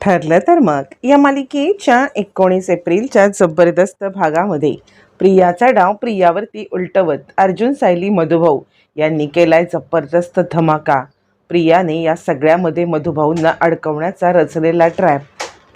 ठरलं तर मग. या मालिकेच्या एकोणीस एप्रिलच्या जबरदस्त भागामध्ये प्रियाचा डाव प्रियावरती उलटवत अर्जुन सायली मधुभाऊ यांनी केलाय जबरदस्त धमाका. प्रियाने या सगळ्यामध्ये मधुभाऊंना अडकवण्याचा रचलेला ट्रॅप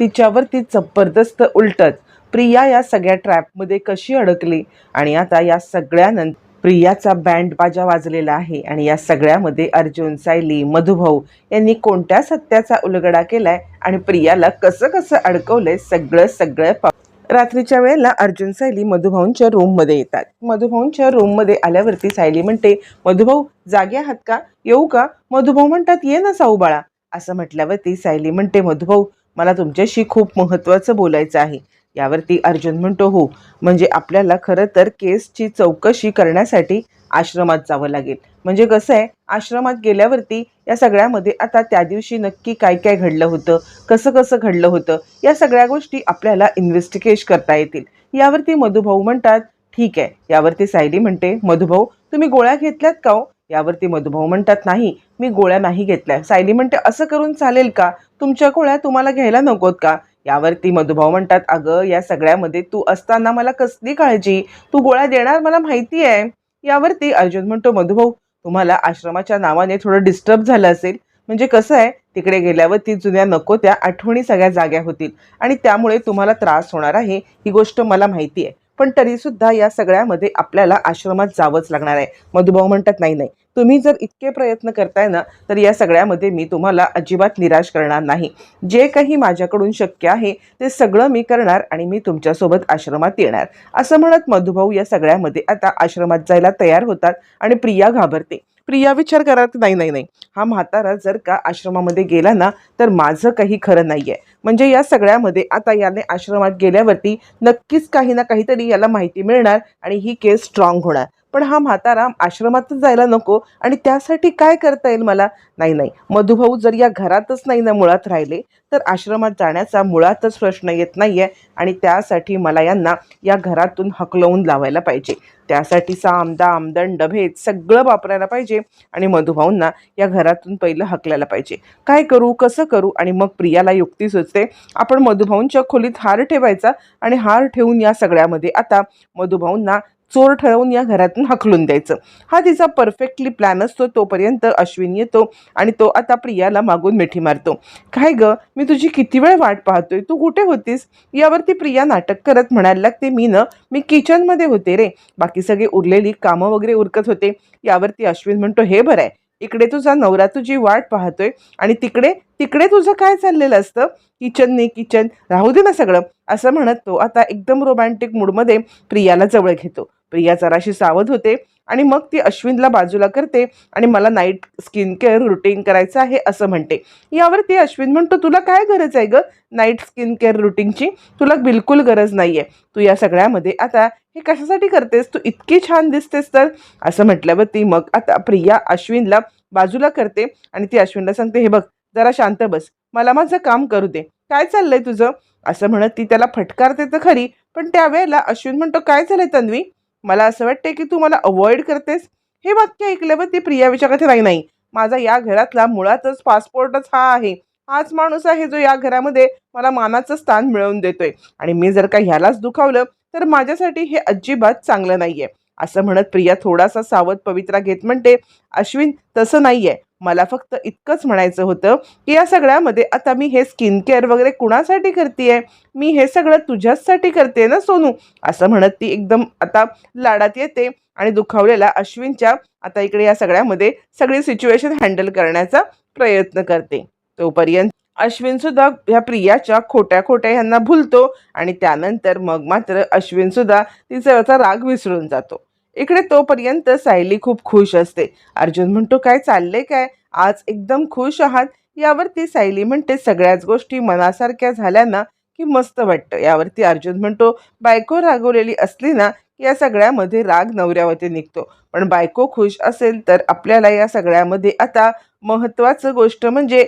तिच्यावरती जबरदस्त उलटत प्रिया या सगळ्या ट्रॅपमध्ये कशी अडकली? आणि आता या सगळ्यानंतर प्रियाचा बँड बाजा वाजलेला आहे आणि या सगळ्यामध्ये अर्जुन सायली मधुभाऊ यांनी कोणत्या सत्याचा उलगडा केलाय आणि प्रियाला कसं कसं अडकवलंय सगळं सगळं रात्रीच्या वेळेला अर्जुन सायली मधुभाऊंच्या रूममध्ये येतात. मधुभाऊंच्या रूममध्ये आल्यावरती सायली म्हणते मधुभाऊ जागे आहात का? येऊ का? मधुभाऊ म्हणतात ये ना साऊ बाळा. असं म्हटल्यावरती सायली म्हणते मधुभाऊ मला तुमच्याशी खूप महत्त्वाचं बोलायचं आहे. यावरती अर्जुन म्हणतो हो म्हणजे आपल्याला खरं तर केसची चौकशी करण्यासाठी आश्रमात जावं लागेल. म्हणजे कसं आहे आश्रमात गेल्यावरती या सगळ्यामध्ये आता त्या दिवशी नक्की काय काय घडलं होतं कसं कसं घडलं होतं या सगळ्या गोष्टी आपल्याला इन्व्हेस्टिगेट करता येतील. यावरती मधुभाऊ म्हणतात ठीक आहे. यावरती सायली म्हणते मधुभाऊ तुम्ही गोळ्या घेतल्यात का हो? यावरती मधुभाऊ म्हणतात नाही मी गोळ्या नाही घेतल्या. सायली म्हणते असं करून चालेल का? तुमच्या गोळ्या तुम्हाला घ्यायला नकोत का? यावरती मधुभाऊ म्हणतात अगं या सगळ्यामध्ये तू असताना मला कसली काळजी? तू गोळ्या देणार मला माहिती आहे. यावरती अर्जुन म्हणतो मधुभाऊ तुम्हाला आश्रमाच्या नावाने थोडं डिस्टर्ब झालं असेल. म्हणजे कसं आहे तिकडे गेल्यावरती जुन्या नको त्या आठवणी सगळ्या जाग्या होतील आणि त्यामुळे तुम्हाला त्रास होणार आहे ही गोष्ट मला माहिती आहे. पण तरीसुद्धा या सगळ्यामध्ये आपल्याला आश्रमात जावंच लागणार आहे. मधुभाऊ म्हणतात नाही नाही तुम्ही जर इतके प्रयत्न करताय ना तर या सगळ्यामध्ये मी तुम्हाला अजिबात निराश करणार नाही. जे काही माझ्याकडून शक्य आहे ते सगळं मी करणार आणि मी तुमच्यासोबत आश्रमात येणार. असं म्हणत मधुभाऊ या सगळ्यामध्ये आता आश्रमात जायला तयार होतात आणि प्रिया घाबरते. प्रिया विचार करत नाही नाही नाही. हा म्हातारा जर का आश्रमामध्ये गेला ना तर माझं काही खरं नाही आहे म्हणजे या सगळ्यामध्ये आता याने आश्रमात गेल्यावरती नक्कीच काही ना काहीतरी याला माहिती मिळणार आणि ही केस स्ट्रॉंग होणार. पण हा म्हातारा आश्रमातच जायला नको आणि त्यासाठी काय करता येईल मला? नाही नाही. मधुभाऊ जर या घरातच नाही ना मुळात राहिले तर आश्रमात जाण्याचा मुळातच प्रश्न येत नाही आहे आणि त्यासाठी मला यांना या घरातून हकलवून लावायला पाहिजे. त्यासाठीचा आमदा दाम दंड भेद सगळं वापरायला पाहिजे आणि मधुभाऊंना या घरातून पहिलं हकलायला पाहिजे. काय करू कसं करू आणि मग प्रियाला युक्ती सुचते आपण मधुभाऊंच्या खोलीत हार ठेवायचा आणि हार ठेवून या सगळ्यामध्ये आता. मधुभाऊंना चोर ठरवून या घरातून हकलून द्यायचं. हा तिचा परफेक्टली प्लॅन असतो तोपर्यंत अश्विन येतो आणि तो आता प्रियाला मागून मिठी मारतो. काय ग मी तुझी किती वेळ वाट पाहतोय? तू कुठे होतीस? यावरती प्रिया नाटक करत म्हणायला लागते मी न मी किचनमध्ये होते रे. बाकी सगळे उरलेली कामं वगैरे उरकत होते. यावरती अश्विन म्हणतो हे बरं आहे. इकडे तुझा नवरा तुझी वाट पाहतोय आणि तिकडे तिकडे तुझं काय चाललेलं असतं? किचनने किचन राहू दे ना सगळं. असं म्हणत तो आता एकदम रोमॅन्टिक मूडमध्ये प्रियाला जवळ घेतो. प्रिया जराशी सावध होते आणि मग ती अश्विनला बाजूला करते आणि मला नाईट स्किन केअर रुटीन करायचं आहे असं म्हणते. यावर ती अश्विन म्हणतो तुला काय गरज आहे ग नाईट स्किन केअर रुटीनची तुला बिलकुल गरज नाही आहे तू या सगळ्यामध्ये आता हे कशासाठी करतेस? तू इतकी छान दिसतेस तर. असं म्हटल्यावर ती मग आता प्रिया अश्विनला बाजूला करते आणि ती अश्विनला सांगते हे बघ जरा शांत बस. मला माझं काम करू दे. काय चाललंय तुझं? असं म्हणत ती त्याला फटकारते तर खरी पण त्यावेळेला अश्विन म्हणतो काय झालंय तन्वी? मला असं वाटतंय की तू मला अवॉइड करतेस? हे वाक्य ऐकल्यावर ती प्रिया विचारते नाही नाही. माझा या घरातला मुळातच पासपोर्टच हा आहे. हाच माणूस आहे जो या घरामध्ये मला मानाचं स्थान मिळवून देतोय. आणि मी जर का ह्यालाच दुखावलं तर माझ्यासाठी हे अजिबात चांगलं नाहीये. असं म्हणत प्रिया थोडासा सावध पवित्रा घेत म्हणते अश्विन तसं नाहीये. मला फक्त इतकंच म्हणायचं होतं की या सगळ्यामध्ये आता मी हे स्किन केअर वगैरे कुणासाठी करते मी हे सगळं तुझ्याचसाठी करते ना सोनू? असं म्हणत ती एकदम आता लाडात येते आणि दुखावलेला अश्विनच्या आता इकडे या सगळ्यामध्ये सगळी सिच्युएशन हँडल करण्याचा प्रयत्न करते. तोपर्यंत अश्विन सुद्धा ह्या प्रियाच्या खोट्या खोट्या ह्यांना भुलतो आणि त्यानंतर मग मात्र अश्विन सुद्धा तिचा राग विसरून जातो. इकडे तोपर्यंत सायली खूप खुश असते. अर्जुन म्हणतो काय चाललंय काय? आज एकदम खुश आहात? यावरती सायली म्हणते सगळ्याच गोष्टी मनासारख्या झाल्या ना की मस्त वाटतं. यावरती अर्जुन म्हणतो बायको रागवलेली असली ना की या सगळ्यामध्ये राग नवऱ्यावरती निघतो. पण बायको खुश असेल तर आपल्याला या सगळ्यामध्ये आता महत्त्वाचं गोष्ट म्हणजे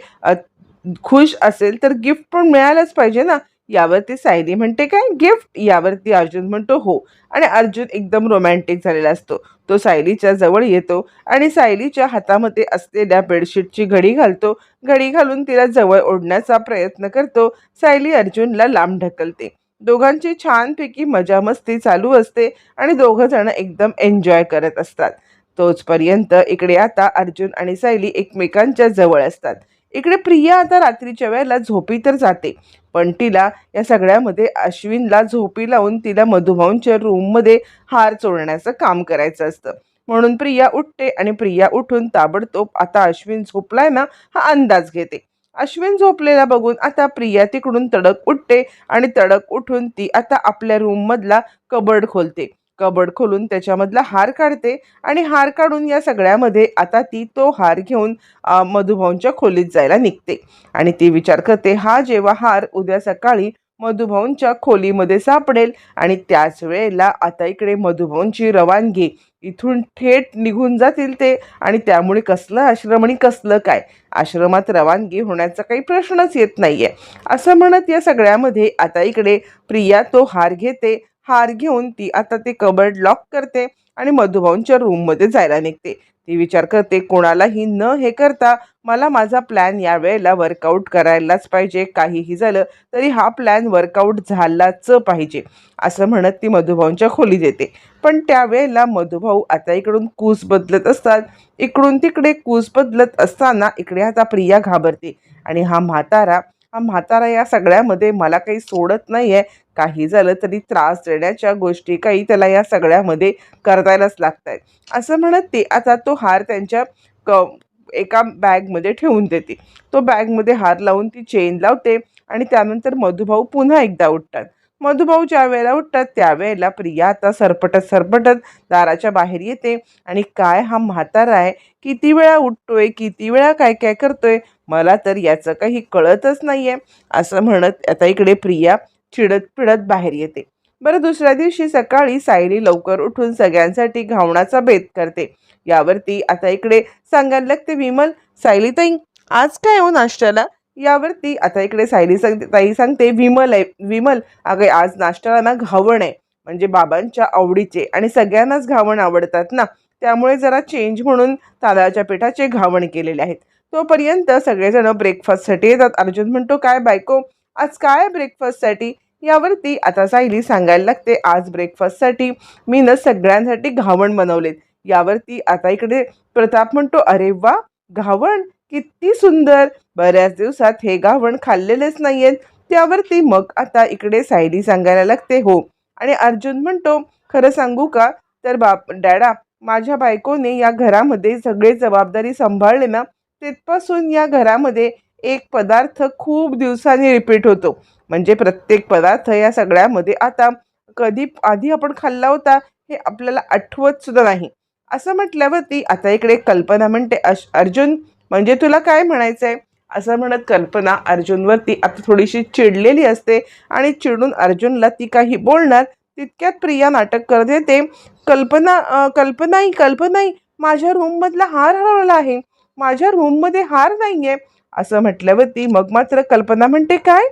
खुश असेल तर गिफ्ट पण मिळालंच पाहिजे ना. यावरती सायली म्हणते काय? गिफ्ट यावरती अर्जुन म्हणतो हो. आणि अर्जुन एकदम रोमॅन्टिक झालेला असतो. तो सायलीच्या जवळ येतो आणि सायलीच्या हातामध्ये असलेल्या बेडशीटची घडी घालतो. घडी घालून तिला जवळ ओढण्याचा प्रयत्न करतो. सायली अर्जुनला लांब ढकलते. दोघांची छानपैकी मजा मस्ती चालू असते आणि दोघं जण एकदम एन्जॉय करत असतात. तोचपर्यंत इकडे आता अर्जुन आणि सायली एकमेकांच्या जवळ असतात. इकडे प्रिया आता रात्रीच्या वेळेला झोपी तर जाते पण तिला या सगळ्यामध्ये अश्विनला झोपी लावून तिला मधुभाऊंच्या रूममध्ये हार चोरण्याचं काम करायचं असतं. म्हणून प्रिया उठते आणि प्रिया उठून ताबडतोब आता अश्विन झोपलाय ना हा अंदाज घेते. अश्विन झोपलेला बघून आता प्रिया तिकडून तडक उठते आणि तडक उठून ती आता आपल्या रूममधला कबर्ड खोलते. कबड खोलून त्याच्यामधला हार काढते आणि हार काढून या सगळ्यामध्ये आता ती तो हार घेऊन अ, मधुभाऊंच्या खोलीत जायला निघते. आणि ती विचार करते हा जेव्हा हार उद्या सकाळी मधुभाऊंच्या खोलीमध्ये सापडेल आणि त्याच वेळेला आता इकडे मधुभाऊंची रवानगी. इथून थेट निघून जातील ते आणि त्यामुळे कसलं आश्रम आणि कसलं काय? आश्रमात रवानगी होण्याचा काही प्रश्नच येत नाही आहे असं म्हणत या सगळ्यामध्ये आता इकडे प्रिया तो हार घेते हार घेऊन ती आता ते कबर्ड लॉक करते आणि मधुभाऊंच्या रूममध्ये जायला निघते. ती विचार करते कोणालाही न हे करता मला माझा प्लॅन या वेळेला वर्कआउट करायलाच पाहिजे. काहीही झालं तरी हा प्लॅन वर्कआउट झालाच पाहिजे. असं म्हणत ती मधुभाऊंच्या खोलीत येते. पण त्यावेळेला मधुभाऊ आता इकडून कूस बदलत असतात. इकडून तिकडे कूस बदलत असताना इकडे आता प्रिया घाबरते आणि हा म्हातारा हा म्हातारा या सगळ्यामध्ये मला काही सोडत नाही आहे काही झालं तरी त्रास देण्याच्या गोष्टी काही त्याला या सगळ्यामध्ये करतायलाच लागत आहेत असं म्हणत ते आता तो हार त्यांच्या क एका बॅगमध्ये ठेवून देते. तो बॅगमध्ये हार लावून ती चेन लावते आणि त्यानंतर मधुभाऊ पुन्हा एकदा उठतात. मधुभाऊ ज्या वेळेला उठतात त्यावेळेला प्रिया आता सरपटत सरपटत दाराच्या बाहेर येते आणि काय हा म्हातारा आहे? किती वेळा उठतोय? किती वेळा काय काय करतोय? मला तर याचं काही कळतच नाही आहे असं म्हणत आता इकडे प्रिया चिडत पिडत बाहेर येते. बरं दुसऱ्या दिवशी सकाळी सायली लवकर उठून सगळ्यांसाठी घावणाचा भेद करते. यावरती आता इकडे सांगायला लागते विमल सायली ताई आज काय हो नाश्त्याला? यावरती आता इकडे सायली सांगते ताई सांगते विमल आहे विमल अगं आज नाश्त्याला ना घावण आहे. म्हणजे बाबांच्या आवडीचे आणि सगळ्यांनाच घावण आवडतात ना. त्यामुळे जरा चेंज म्हणून तांदळाच्या पिठाचे घावण केलेले आहेत. तोपर्यंत सगळेजण ब्रेकफास्टसाठी येतात. अर्जुन म्हणतो काय बायको आज काय ब्रेकफास्टसाठी यावरती आता सायली सांगायला लागते आज ब्रेकफास्टसाठी मी न सगळ्यांसाठी घावण बनवलेत. यावरती आता इकडे प्रताप म्हणतो अरे वा घावण किती सुंदर! बऱ्याच दिवसात हे घावण खाल्लेलेच नाहीयेत. त्यावरती मग आता इकडे सायली सांगायला लागते हो. आणि अर्जुन म्हणतो खरं सांगू का? तर बाप डॅडा माझ्या बायकोने या घरामध्ये सगळे जबाबदारी सांभाळले ना तिथपासून या घरामध्ये एक पदार्थ खूप दिवसांनी रिपीट होतो. म्हणजे प्रत्येक पदार्थ या सगळ्यामध्ये आता कधी आधी आपण खाल्ला होता हे आपल्याला आठवत सुद्धा नाही. असं म्हटल्यावरती आता इकडे कल्पना म्हणते अश अर्जुन म्हणजे तुला काय म्हणायचं आहे असं म्हणत कल्पना अर्जुनवरती आता थोडीशी चिडलेली असते आणि चिडून अर्जुनला ती काही बोलणार तितक्यात प्रिया नाटक करत येते कल्पना कल्पनाही कल्पनाई कल्पनाई माझ्या रूममधला हार हरवला आहे. माझ्या रूममध्ये हार नाही आहे असं म्हटल्यावरती मग मात्र कल्पना म्हणते काय?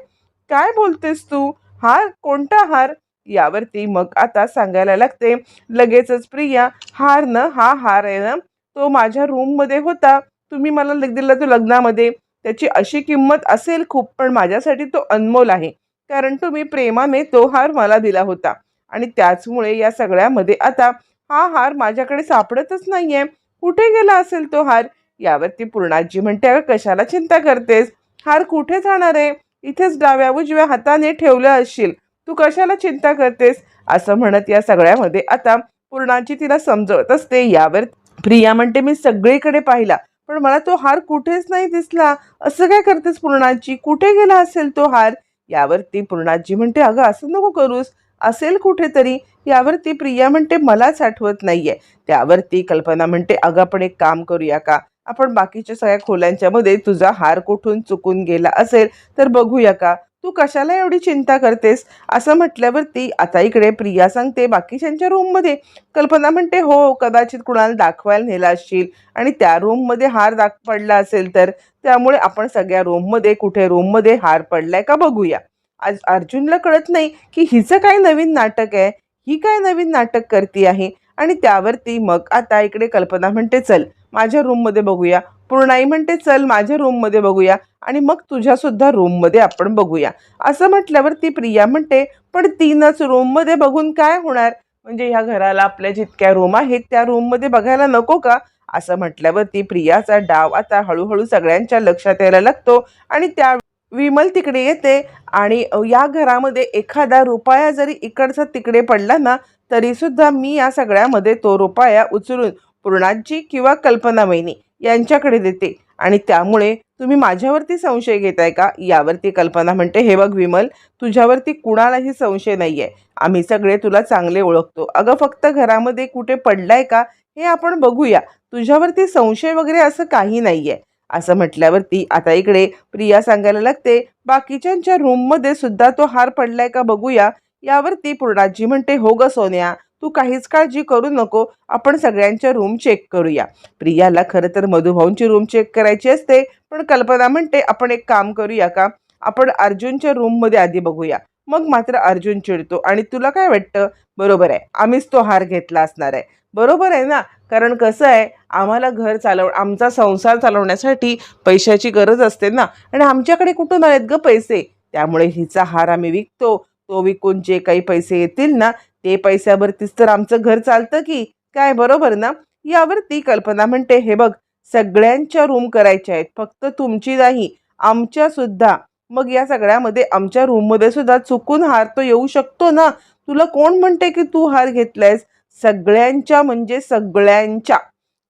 काय बोलतेस तू? हार? कोणता हार? यावरती मग आता सांगायला लागते लगेचच प्रिया हार न हा हार आहे ना तो माझ्या रूममध्ये होता. तुम्ही मला लग- दिला तो लग्नामध्ये. त्याची अशी किंमत असेल खूप पण माझ्यासाठी तो अनमोल आहे. कारण तुम्ही प्रेमाने तो हार मला दिला होता. आणि त्याचमुळे या सगळ्यामध्ये आता हा हार माझ्याकडे सापडतच नाहीये. कुठे गेला असेल तो हार? यावरती पूर्णाजी म्हणते अगं कशाला चिंता करतेस? हार कुठे जाणार आहे? इथेच डाव्या उजव्या हाताने ठेवलं असशील. तू कशाला चिंता करतेस? असं म्हणत या सगळ्यामध्ये आता पूर्णाजी तिला समजवत असते. यावर प्रिया म्हणते मी सगळीकडे पाहिला पण मला तो हार कुठेच नाही दिसला. असं काय करतेस पूर्णाजी? कुठे गेला असेल तो हार? यावरती पूर्णाजी म्हणते अगं असं नको करूस. असेल कुठेतरी. यावरती प्रिया म्हणते मलाच आठवत नाहीये. त्यावरती कल्पना म्हणते अगं आपण एक काम करूया का? आपण बाकीच्या सगळ्या खोल्यांच्या मध्ये तुझा हार कुठून चुकून गेला असेल तर बघूया का? तू कशाला एवढी चिंता करतेस? असं म्हटल्यावरती आता इकडे प्रिया सांगते बाकीच्यांच्या रूममध्ये. कल्पना म्हणते हो कदाचित कुणाला दाखवायला नेला असशील आणि त्या रूममध्ये हार दाख पडला असेल तर त्यामुळे आपण सगळ्या रूममध्ये कुठे रूममध्ये हार पडलाय का बघूया. आज अर्जुनला कळत नाही की हिचं काय नवीन नाटक आहे. ही काय नवीन नाटक करते आहे? आणि त्यावरती मग आता इकडे कल्पना म्हणते चल माझ्या रूममध्ये बघूया. पूर्णाई म्हणते चल माझ्या रूममध्ये बघूया आणि मग तुझ्यासुद्धा रूममध्ये आपण बघूया. असं म्हटल्यावर ती प्रिया म्हणते पण तीनच रूममध्ये बघून काय होणार? म्हणजे ह्या घराला आपल्या जितक्या रूम आहेत त्या रूममध्ये बघायला नको का? असं म्हटल्यावर ती प्रियाचा डाव आता हळूहळू सगळ्यांच्या लक्षात यायला लागतो आणि त्या विमल तिकडे येते आणि या घरामध्ये एखादा रुपया जरी इकडचा तिकडे पडला ना तरीसुद्धा मी या सगळ्यामध्ये तो रुपया उचलून पूर्णाजी किंवा कल्पना वहिनी यांच्याकडे देते. आणि त्यामुळे तुम्ही माझ्यावरती संशय घेताय का? यावरती कल्पना म्हणते हे बघ विमल तुझ्यावरती कुणालाही संशय नाही आहे आम्ही सगळे तुला चांगले ओळखतो. अगं फक्त घरामध्ये कुठे पडलाय का? हे आपण बघूया. तुझ्यावरती संशय वगैरे असं काही नाही आहे असं म्हटल्यावरती आता इकडे प्रिया सांगायला लागते बाकीच्यांच्या रूममध्ये सुद्धा तो हार पडलाय का बघूया. यावरती पूर्णाजी म्हणते हो ग सोन्या तू काहीच काळजी करू नको. आपण सगळ्यांच्या रूम चेक करूया. प्रियाला खरं तर मधुभाऊंची रूम चेक करायची असते पण कल्पना म्हणते आपण एक काम करूया का? आपण अर्जुनच्या रूममध्ये आधी बघूया. मग मात्र अर्जुन चिडतो आणि तुला काय वाटतं? बरोबर आहे. आम्हीच तो हार घेतला असणार आहे. बरोबर आहे ना. कारण कसं आहे आम्हाला घर चालव आमचा संसार चालवण्यासाठी पैशाची गरज असते ना. आणि आमच्याकडे कुठून आहेत ग पैसे? त्यामुळे हिचा हार आम्ही विकतो. तो विकून जे काही पैसे येतील ना ते पैशावरतीच तर आमचं घर चालतं की. काय बरोबर ना? यावरती कल्पना म्हणते हे बघ सगळ्यांच्या रूम करायच्या आहेत फक्त तुमची नाही आमच्या सुद्धा. मग या सगळ्यामध्ये आमच्या रूममध्ये सुद्धा चुकून हार तो येऊ शकतो ना? तुला कोण म्हणते की तू हार घेतलायस? सगळ्यांच्या म्हणजे सगळ्यांच्या.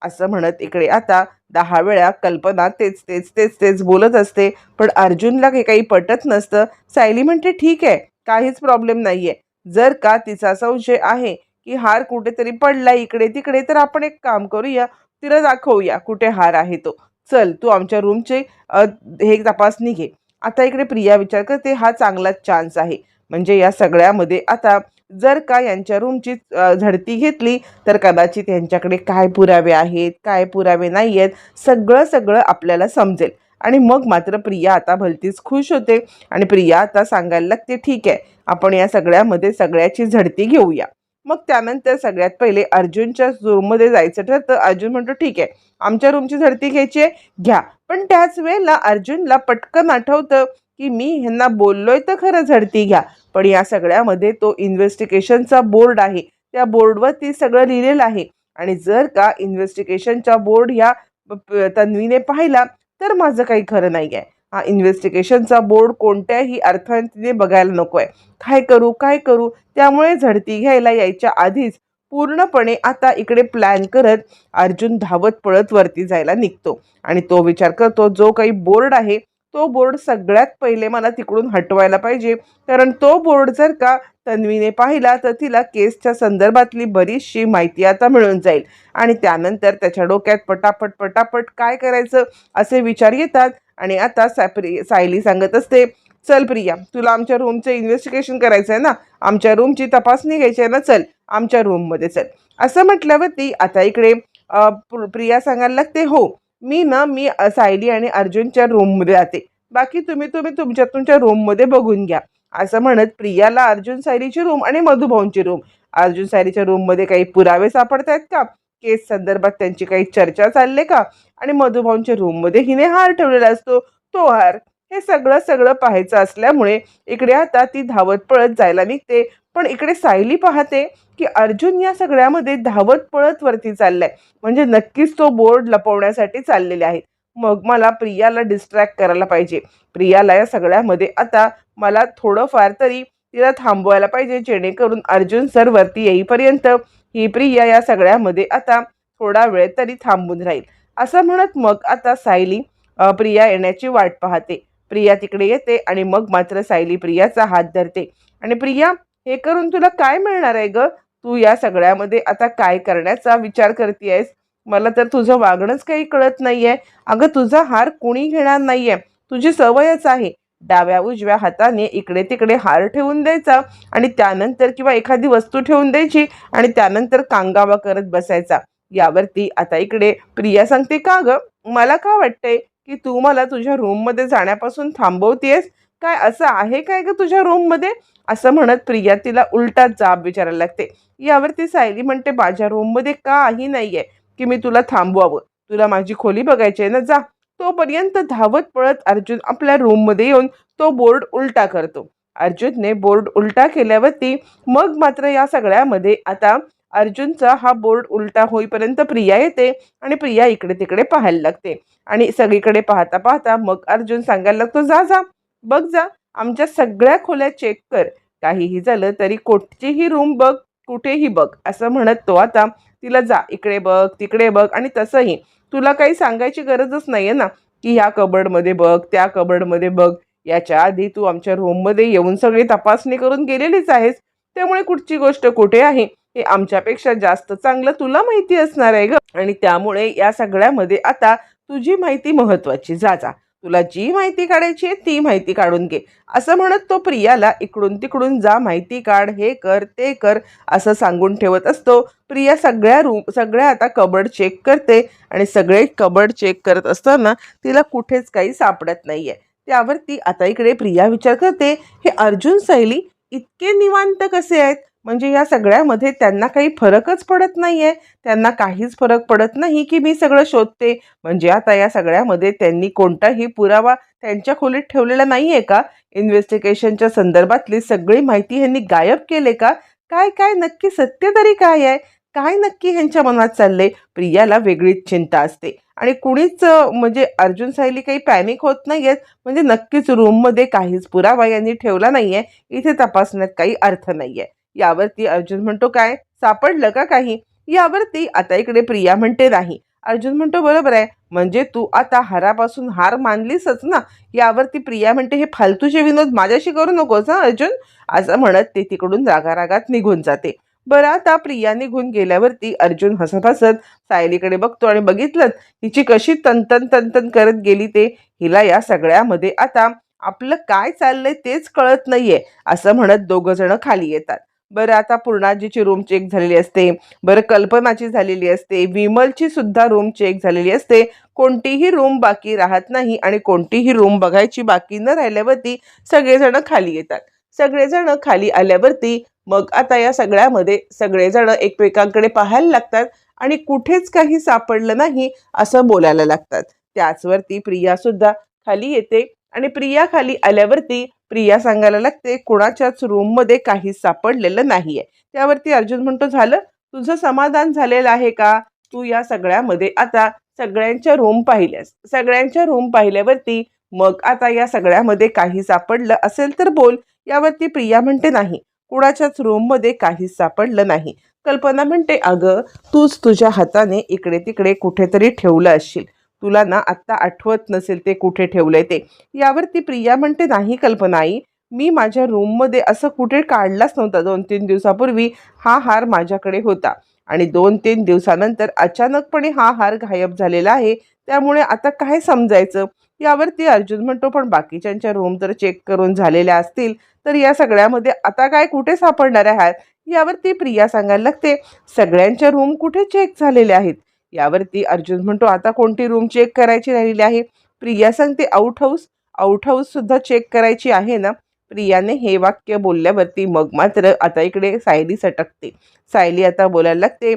असं म्हणत इकडे आता दहा वेळा कल्पना तेच तेच तेच तेच बोलत असते. पण अर्जुनला हे काही पटत नसतं. सायली म्हणते ठीक आहे काहीच प्रॉब्लेम नाही आहे जर का तिचा संशय आहे की हार कुठेतरी पडला इकडे तिकडे तर आपण एक काम करूया तिला दाखवूया कुठे हार आहे तो. चल तू आमच्या रूमचे हे तपासणी घे. आता इकडे प्रिया विचार करते हा चांगलाच चान्स आहे. म्हणजे या सगळ्यामध्ये आता जर का यांच्या रूमची झडती घेतली तर कदाचित यांच्याकडे काय पुरावे आहेत काय पुरावे नाही आहेत सगळं सगळं आपल्याला समजेल. आणि मग मात्र प्रिया आता भलतीच खुश होते. आणि प्रिया आता सांगायला लागते ठीक आहे आपण या सगळ्यामध्ये सगळ्याची झडती घेऊया. मग त्यानंतर सगळ्यात पहिले अर्जुनच्या रूममध्ये जायचं ठरतं. अर्जुन म्हणतो ठीक आहे आमच्या रूमची झडती घ्यायची आहे घ्या. पण त्याच वेळेला अर्जुनला पटकन आठवतं की मी ह्यांना बोललोय तर खरं झडती घ्या. पण या सगळ्यामध्ये तो इन्व्हेस्टिगेशनचा बोर्ड आहे. त्या बोर्डवर ती सगळं लिहिलेलं आहे. आणि जर का इन्व्हेस्टिगेशनचा बोर्ड ह्या तन्वीने पाहिला तर माझं काही खरं नाही आहे हा इन्व्हेस्टिगेशनचा बोर्ड कोणत्याही अर्थाने बघायला नको आहे काय करू काय करू त्यामुळे झडती घ्यायला यायच्या आधीच पूर्णपणे आता इकडे प्लॅन करत अर्जुन धावत पळत वरती जायला निघतो. आणि तो विचार करतो जो काही बोर्ड आहे तो बोर्ड सगळ्यात पहिले मला तिकडून हटवायला पाहिजे. कारण तो बोर्ड जर का तन्वीने पाहिला तर तिला केसच्या संदर्भातली बरीचशी माहिती आता मिळून जाईल. आणि त्यानंतर त्याच्या डोक्यात पटापट पटापट काय करायचं असे विचार येतात. आणि आता सॅप्री सायली सांगत असते चल प्रिया तुला आमच्या रूमचं इन्व्हेस्टिगेशन करायचं आहे ना? आमच्या रूमची तपासणी घ्यायची आहे ना? चल आमच्या रूममध्ये चल. असं म्हटल्यावरती आता इकडे प्रिया सांगायला लागते हो मी ना मी सायली आणि अर्जुनच्या रूममध्ये जाते बाकी तुम्ही तुम्ही तुमच्या तुमच्या रूममध्ये बघून घ्या. असं म्हणत प्रियाला अर्जुन सायलीची रूम आणि मधुभाऊंची रूम अर्जुन सायलीच्या रूममध्ये काही पुरावे सापडत आहेत का? केस संदर्भात त्यांची काही चर्चा चालले का? आणि मधुभाऊंच्या रूममध्ये हिने हार ठेवलेला असतो तो हार. हे सगळं सगळं पाहायचं असल्यामुळे इकडे आता ती धावत पळत जायला निघते. पण इकडे सायली पाहते की अर्जुन या सगळ्यामध्ये धावत पळत वरती चाललाय. म्हणजे नक्कीच तो बोर्ड लपवण्यासाठी चाललेले आहेत. मग मला प्रियाला डिस्ट्रॅक्ट करायला पाहिजे. प्रियाला या सगळ्यामध्ये आता मला थोडंफार तरी तिला थांबवायला पाहिजे जेणेकरून अर्जुन सर वरती येईपर्यंत ही प्रिया या सगळ्यामध्ये आता थोडा वेळ तरी थांबून राहील. असं म्हणत मग आता सायली प्रिया येण्याची वाट पाहते. प्रिया तिकडे येते आणि मग मात्र सायली प्रियाचा हात धरते. आणि प्रिया हे करून तुला काय मिळणार आहे ग? तू या सगळ्यामध्ये आता काय करण्याचा विचार करतेयस? मला तर तुझं वागणंच काही कळत नाहीये. अगं तुझा हार कुणी घेणार नाहीये. तुझी सवयच आहे. डाव्या उजव्या हाताने इकडे तिकडे हार ठेवून द्यायचा आणि त्यानंतर किंवा एखादी वस्तू ठेवून द्यायची आणि त्यानंतर कांगावा करत बसायचा. यावरती आता इकडे प्रिया सांगते का ग? मला का वाटतंय की तू मला तुझ्या रूममध्ये जाण्यापासून थांबवतेस काय असं आहे काय ग तुझ्या रूममध्ये असं म्हणत प्रिया तिला उलटा जाब विचारायला लागते. यावरती सायली म्हणते माझ्या रूममध्ये काही नाही आहे की मी तुला थांबवावं. तुला माझी खोली बघायची आहे ना जा. तोपर्यंत धावत पळत अर्जुन आपल्या रूममध्ये येऊन तो बोर्ड उलटा करतो. अर्जुनने बोर्ड उलटा केल्यावरती मग मात्र या सगळ्यामध्ये आता अर्जुनचा हा बोर्ड उलटा होईपर्यंत प्रिया येते आणि प्रिया इकडे तिकडे पाहायला लागते. आणि सगळीकडे पाहता पाहता मग अर्जुन सांगायला लागतो जा जा बघ जा. आमच्या सगळ्या खोल्या चेक कर. काहीही झालं तरी कुठचीही रूम बघ कुठेही बघ असं म्हणत तो आता तिला जा इकडे बघ तिकडे बघ. आणि तसंही. तुला काही सांगायची गरजच नाही आहे ना की ह्या कबर्डमध्ये बघ त्या कबर्डमध्ये बघ. याच्या आधी तू आमच्या रूममध्ये येऊन सगळी तपासणी करून गेलेलीच आहेस. त्यामुळे कुठची गोष्ट कुठे आहे हे आमच्यापेक्षा जास्त चांगलं तुला माहिती असणार आहे ग. आणि त्यामुळे या सगळ्यामध्ये आता तुझी माहिती महत्वाची जा जा. तुला जी माहिती काढायची आहे ती माहिती काढून घे. असं म्हणत तो प्रियाला इकडून तिकडून जा माहिती काढ हे कर ते कर असं सांगून ठेवत असतो. प्रिया सगळ्या रूम सगळ्या आता कबड चेक करते आणि सगळे कबड चेक करत असताना तिला कुठेच काही सापडत नाहीये. त्यावर ती आता इकडे प्रिया विचार करते हे अर्जुन सैली इतके निवांत कसे आहेत? म्हणजे या सगळ्यामध्ये त्यांना काही फरकच पडत नाही आहे त्यांना काहीच फरक पडत नाही की मी सगळं शोधते. म्हणजे आता या सगळ्यामध्ये त्यांनी कोणताही पुरावा त्यांच्या खोलीत ठेवलेला नाही आहे का? इन्व्हेस्टिगेशनच्या संदर्भातली सगळी माहिती ह्यांनी गायब केले का? काय काय नक्की सत्य तरी काय आहे? काय नक्की ह्यांच्या मनात चालले प्रियाला वेगळीच चिंता असते. आणि कुणीच म्हणजे अर्जुन सायली काही पॅनिक होत नाही आहेत म्हणजे नक्कीच रूममध्ये काहीच पुरावा यांनी ठेवला नाही आहे इथे तपासण्यात काही अर्थ नाही आहे यावरती अर्जुन म्हणतो काय? सापडलं का काही? यावरती आता इकडे प्रिया म्हणते नाही. अर्जुन म्हणतो बरोबर आहे. म्हणजे तू आता हारापासून हार मानलीसच ना? यावरती प्रिया म्हणते हे फालतूचे विनोद माझ्याशी करू नकोस हा अर्जुन. असं म्हणत ते तिकडून रागारागात निघून जाते. बरं आता प्रिया निघून गेल्यावरती अर्जुन हसत हसत सायलीकडे बघतो आणि बघितलं हिची कशी तंतन तंतन करत गेली ते. हिला या सगळ्यामध्ये आता आपलं काय चाललंय तेच कळत नाहीये असं म्हणत दोघं जण खाली येतात. बरं आता पूर्णाजीची रूम चेक झालेली असते. बरं कल्पनाची झालेली असते. विमलची सुद्धा रूम चेक झालेली असते. कोणतीही रूम बाकी राहत नाही आणि कोणतीही रूम बघायची बाकी न राहिल्यावरती सगळेजण खाली येतात. सगळेजण खाली आल्यावरती मग आता या सगळ्यामध्ये सगळेजण एकमेकांकडे पाहायला लागतात आणि कुठेच काही सापडलं नाही असं बोलायला लागतात. त्याचवरती प्रिया सुद्धा खाली येते. आणि प्रिया खाली आल्यावरती प्रिया सांगायला लागते कुणाच्याच रूममध्ये काही सापडलेलं नाहीये. त्यावरती अर्जुन म्हणतो झालं? तुझं समाधान झालेलं आहे का? तू या सगळ्यामध्ये आता सगळ्यांच्या रूम पाहिल्यास. सगळ्यांच्या रूम पाहिल्यावरती मग आता या सगळ्यामध्ये काही सापडलं असेल तर बोल. यावरती प्रिया म्हणते नाही. कुणाच्याच रूममध्ये काहीच सापडलं नाही. कल्पना म्हणते अगं तूच तुझ्या हाताने इकडे तिकडे कुठेतरी ठेवलं असशील. तुला ना आत्ता आठवत नसेल ते कुठे ठेवलंय ते. यावरती प्रिया म्हणते नाही कल्पना आई मी माझ्या रूममध्ये असं कुठे काढलाच नव्हता दोन तीन दिवसापूर्वी. हा हार माझ्याकडे होता आणि दोन तीन दिवसानंतर अचानकपणे हा हार गायब झालेला आहे. त्यामुळे आता काय समजायचं? यावरती अर्जुन म्हणतो पण बाकीच्यांच्या रूम तर चेक करून झालेल्या असतील तर या सगळ्यामध्ये आता काय कुठे सापडणार आहात यावरती प्रिया सांगायला लागते सगळ्यांच्या रूम कुठे चेक झालेल्या आहेत? यावरती अर्जुन म्हणतो आता कोणती रूम चेक करायची राहिली आहे? प्रिया सांगते आउट हाऊस आउट हाऊस सुद्धा चेक करायची आहे ना? प्रियाने हे वाक्य बोलल्यावरती मग मात्र आता इकडे सायली सटकते. सायली आता बोलायला लागते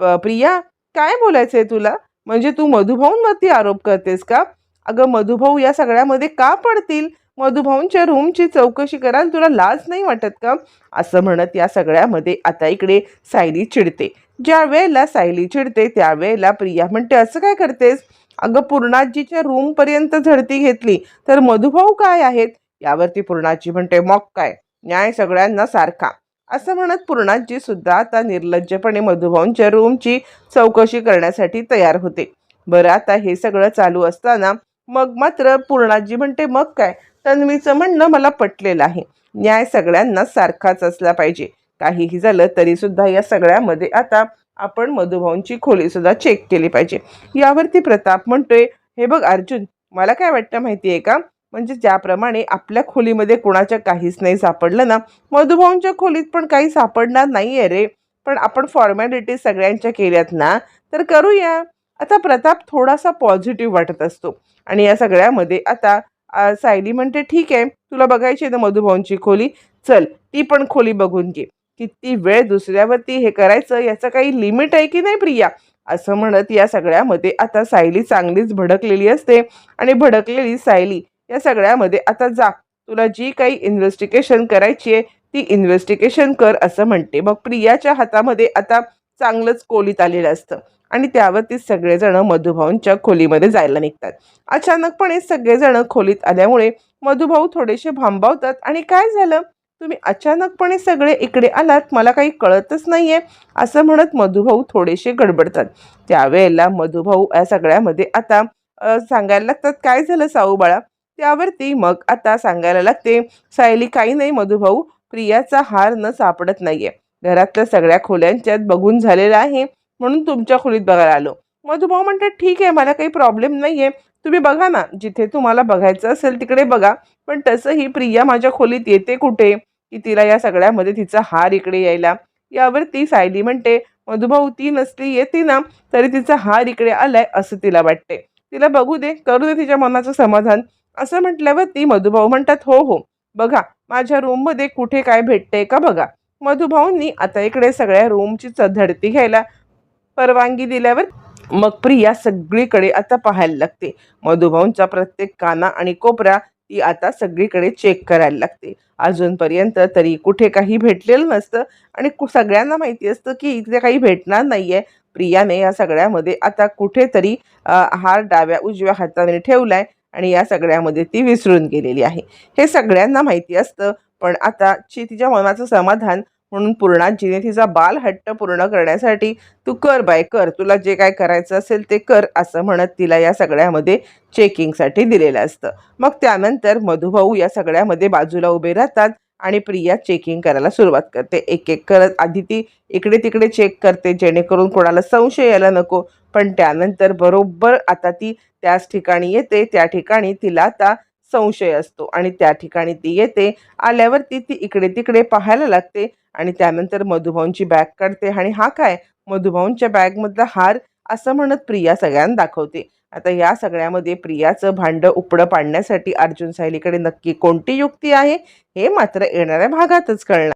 "प- प्रिया काय बोलायचंय तुला? म्हणजे तू मधुभाऊंवरती आरोप करतेस का? अगं मधुभाऊ या सगळ्यामध्ये का पडतील? मधुभाऊंच्या रूमची चौकशी कराल तुला लाज नाही वाटत का? असं म्हणत या सगळ्यामध्ये आता इकडे सायली चिडते. ज्या वेळेला सायली चिडते त्यावेळेला प्रिया म्हणते असं काय करतेस? अगं पूर्णाजीच्या रूमपर्यंत झडती घेतली तर मधुभाऊ काय आहेत? यावरती पूर्णाजी म्हणते मग काय? न्याय सगळ्यांना सारखा. असं म्हणत पूर्णाजी सुद्धा आता निर्लज्जपणे मधुभाऊंच्या रूमची चौकशी करण्यासाठी तयार होते. बरं आता हे सगळं चालू असताना मग मात्र पूर्णाजी म्हणते मग काय? तन्वीचं म्हणणं मला पटलेलं आहे. न्याय सगळ्यांना सारखाच असला पाहिजे. काहीही झालं तरी सुद्धा या सगळ्यामध्ये आता आपण मधुभाऊंची खोली सुद्धा चेक केली पाहिजे. यावरती प्रताप म्हणतोय हे बघ अर्जुन मला काय वाटतं माहिती आहे का? म्हणजे ज्याप्रमाणे आपल्या खोलीमध्ये कुणाच्या काहीच नाही सापडलं ना मधुभाऊंच्या खोलीत पण काही सापडणार नाही आहे रे. पण आपण फॉर्मॅलिटी सगळ्यांच्या केल्यात ना तर करूया. आता प्रताप थोडासा पॉझिटिव्ह वाटत असतो. आणि या सगळ्यामध्ये आता सायली म्हणते ठीक आहे तुला बघायची आहे ना मधुभाऊंची खोली? चल ती पण खोली बघून घे. किती वेळ दुसऱ्यावरती हे करायचं याचं काही लिमिट आहे की नाही प्रिया? असं म्हणत या सगळ्यामध्ये आता सायली चांगलीच भडकलेली असते. आणि भडकलेली सायली या सगळ्यामध्ये आता जा. तुला जी काही इन्व्हेस्टिगेशन करायची आहे ती इन्व्हेस्टिगेशन कर असं म्हणते. मग प्रियाच्या हातामध्ये आता चांगलंच कोलीत आलेलं असतं. आणि त्यावरती सगळेजण मधुभाऊंच्या खोलीमध्ये जायला निघतात. अचानकपणे सगळेजण खोलीत आल्यामुळे मधुभाऊ थोडेसे भांबावतात. आणि काय झालं? तुम्ही अचानकपणे सगळे इकडे आलात. मला काही कळतच नाहीये. असं म्हणत मधुभाऊ थोडेसे गडबडतात. त्यावेळेला मधुभाऊ या सगळ्यामध्ये आता सांगायला लागतात काय झालं साऊ बाळा? त्यावरती मग आता सांगायला लागते सायली काही नाही मधुभाऊ. प्रियाचा हार न सापडत नाहीये. घरातल्या सगळ्या खोल्यांच्यात बघून झालेला आहे. म्हणून तुमच्या खोलीत बघायला आलो. मधुभाऊ म्हणतात ठीक आहे मला काही प्रॉब्लेम नाही आहे तुम्ही बघा ना जिथे तुम्हाला बघायचं असेल तिकडे बघा. पण तसंही प्रिया माझ्या खोलीत येते कुठे? की तिला या सगळ्यामध्ये तिचा हार इकडे यायला. यावर ती सायली म्हणते मधुभाऊ ती नसली येते ना तरी तिचा हार इकडे आलाय असं तिला वाटते. तिला बघू दे करू दे तिच्या मनाचं समाधान. असं म्हटल्यावर ती मधुभाऊ म्हणतात हो हो बघा माझ्या रूममध्ये कुठे काय भेटतंय का बघा. मधुभाऊंनी आता इकडे सगळ्या रूमची चढती घ्यायला परवानगी दिल्यावर मग प्रिया सगळीकडे आता पाहायला लागते. मधुभाऊंचा प्रत्येक काना आणि कोपरा ती आता सगळीकडे चेक करायला लागते. अजूनपर्यंत तरी कुठे काही भेटलेलं नसतं आणि कु- सगळ्यांना माहिती असतं की इथे काही भेटणार नाहीये. प्रियाने या सगळ्यामध्ये आता कुठेतरी हार डाव्या उजव्या हाताने ठेवलाय आणि या सगळ्यामध्ये ती विसरून गेलेली आहे. हे सगळ्यांना माहिती असतं पण आता ची तिच्या मनाचं समाधान म्हणून पूर्णाजीने तिचा बाल हट्ट पूर्ण करण्यासाठी तू कर बाय कर. तुला जे काय करायचं असेल ते कर असं म्हणत तिला या सगळ्यामध्ये चेकिंगसाठी दिलेलं असतं. मग त्यानंतर मधुभाऊ या सगळ्यामध्ये बाजूला उभे राहतात आणि प्रिया चेकिंग करायला सुरुवात करते. एक एक करत आधी ती इकडे तिकडे चेक करते जेणेकरून कोणाला संशय यायला नको. पण त्यानंतर बरोबर आता ती त्याच ठिकाणी येते त्या ठिकाणी तिला आता संशय असतो. आणि त्या ठिकाणी ती येते. आल्यावरती ती इकडे तिकडे पाहायला लागते. आणि त्यानंतर मधुभाऊंची बॅग काढते. आणि हा काय? मधुभाऊंच्या बॅगमधला हार असं म्हणत प्रिया सगळ्यांना दाखवते. आता या सगळ्यामध्ये प्रियाचं भांडं उपडं पाडण्यासाठी अर्जुन सायलीकडे नक्की कोणती युक्ती आहे? हे मात्र येणाऱ्या भागातच कळणार.